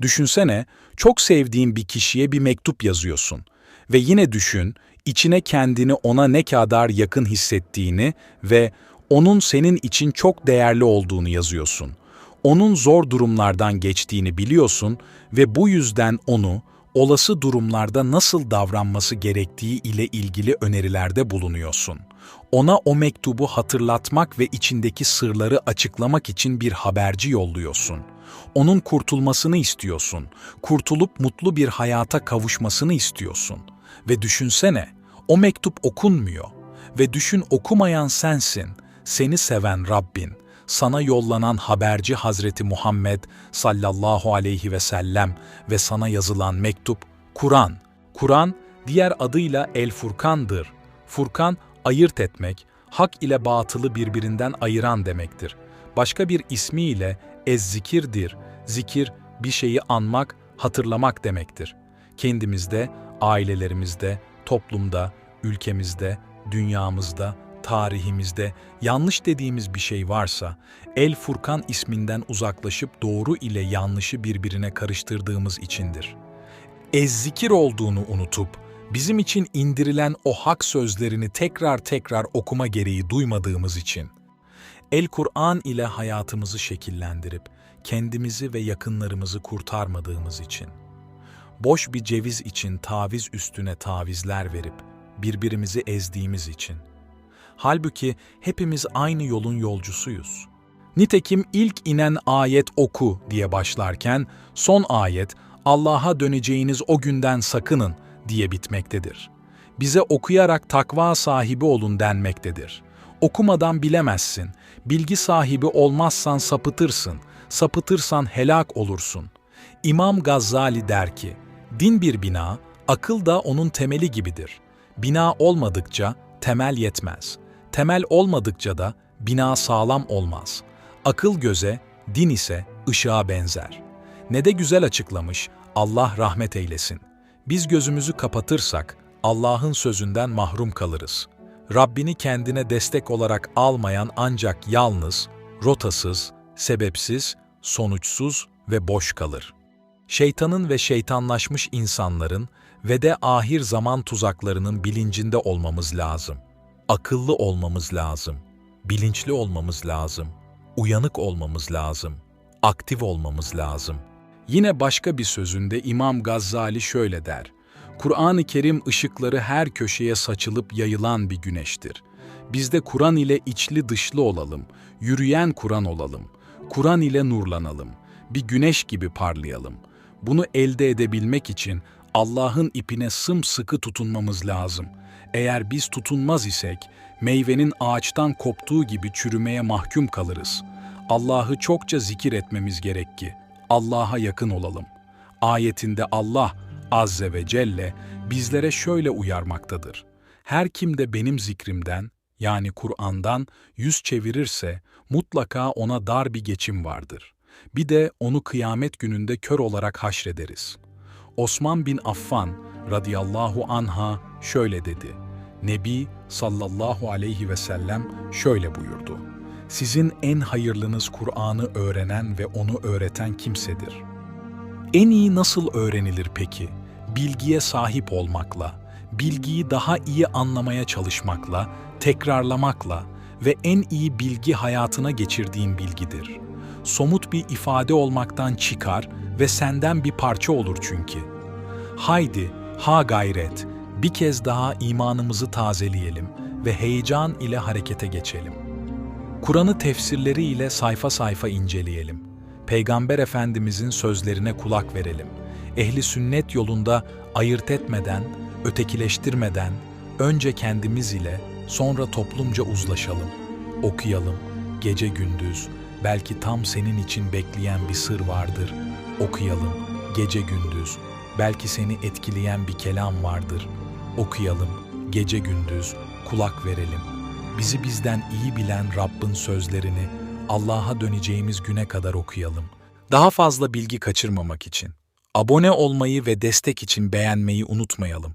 Düşünsene, çok sevdiğin bir kişiye bir mektup yazıyorsun. Ve yine düşün, içine kendini ona ne kadar yakın hissettiğini ve onun senin için çok değerli olduğunu yazıyorsun. Onun zor durumlardan geçtiğini biliyorsun ve bu yüzden onu olası durumlarda nasıl davranması gerektiği ile ilgili önerilerde bulunuyorsun. Ona o mektubu hatırlatmak ve içindeki sırları açıklamak için bir haberci yolluyorsun. Onun kurtulmasını istiyorsun. Kurtulup mutlu bir hayata kavuşmasını istiyorsun. Ve düşünsene, o mektup okunmuyor. Ve düşün okumayan sensin, seni seven Rabbin, sana yollanan haberci Hazreti Muhammed sallallahu aleyhi ve sellem ve sana yazılan mektup Kur'an. Kur'an diğer adıyla El Furkan'dır. Furkan ayırt etmek, hak ile batılı birbirinden ayıran demektir. Başka bir ismiyle Ez-Zikir'dir. Zikir bir şeyi anmak, hatırlamak demektir. Kendimizde, ailelerimizde, toplumda, ülkemizde, dünyamızda, tarihimizde yanlış dediğimiz bir şey varsa, El Furkan isminden uzaklaşıp doğru ile yanlışı birbirine karıştırdığımız içindir. Ez-zikir olduğunu unutup, bizim için indirilen o hak sözlerini tekrar tekrar okuma gereği duymadığımız için, El-Kur'an ile hayatımızı şekillendirip, kendimizi ve yakınlarımızı kurtarmadığımız için, boş bir ceviz için taviz üstüne tavizler verip, birbirimizi ezdiğimiz için, Halbuki hepimiz aynı yolun yolcusuyuz. Nitekim ilk inen ayet oku diye başlarken son ayet Allah'a döneceğiniz o günden sakının diye bitmektedir. Bize okuyarak takva sahibi olun denmektedir. Okumadan bilemezsin, bilgi sahibi olmazsan sapıtırsın, sapıtırsan helak olursun. İmam Gazzali der ki, din bir bina, akıl da onun temeli gibidir. Bina olmadıkça temel yetmez.'' Temel olmadıkça da bina sağlam olmaz. Akıl göze, din ise ışığa benzer. Ne de güzel açıklamış, Allah rahmet eylesin. Biz gözümüzü kapatırsak Allah'ın sözünden mahrum kalırız. Rabbini kendine destek olarak almayan ancak yalnız, rotasız, sebepsiz, sonuçsuz ve boş kalır. Şeytanın ve şeytanlaşmış insanların ve de ahir zaman tuzaklarının bilincinde olmamız lazım akıllı olmamız lazım, bilinçli olmamız lazım, uyanık olmamız lazım, aktif olmamız lazım. Yine başka bir sözünde İmam Gazzali şöyle der, Kur'an-ı Kerim ışıkları her köşeye saçılıp yayılan bir güneştir. Biz de Kur'an ile içli dışlı olalım, yürüyen Kur'an olalım, Kur'an ile nurlanalım, bir güneş gibi parlayalım. Bunu elde edebilmek için Allah'ın ipine sımsıkı tutunmamız lazım.'' Eğer biz tutunmaz isek, meyvenin ağaçtan koptuğu gibi çürümeye mahkum kalırız. Allah'ı çokça zikir etmemiz gerek ki Allah'a yakın olalım. Ayetinde Allah Azze ve Celle bizlere şöyle uyarmaktadır. Her kim de benim zikrimden, yani Kur'an'dan yüz çevirirse mutlaka ona dar bir geçim vardır. Bir de onu kıyamet gününde kör olarak haşrederiz. Osman bin Affan radıyallahu anha şöyle dedi. Nebi sallallahu aleyhi ve sellem şöyle buyurdu. Sizin en hayırlınız Kur'an'ı öğrenen ve onu öğreten kimsedir. En iyi nasıl öğrenilir peki? Bilgiye sahip olmakla, bilgiyi daha iyi anlamaya çalışmakla, tekrarlamakla ve en iyi bilgi hayatına geçirdiğin bilgidir. Somut bir ifade olmaktan çıkar ve senden bir parça olur çünkü. Haydi, ha gayret, bir kez daha imanımızı tazeleyelim ve heyecan ile harekete geçelim. Kur'an'ı tefsirleri ile sayfa sayfa inceleyelim. Peygamber Efendimizin sözlerine kulak verelim. Ehli sünnet yolunda ayırt etmeden, ötekileştirmeden, önce kendimiz ile sonra toplumca uzlaşalım. Okuyalım, gece gündüz, belki tam senin için bekleyen bir sır vardır. Okuyalım, gece gündüz, belki seni etkileyen bir kelam vardır.'' okuyalım, gece gündüz kulak verelim. Bizi bizden iyi bilen Rabbin sözlerini Allah'a döneceğimiz güne kadar okuyalım. Daha fazla bilgi kaçırmamak için abone olmayı ve destek için beğenmeyi unutmayalım.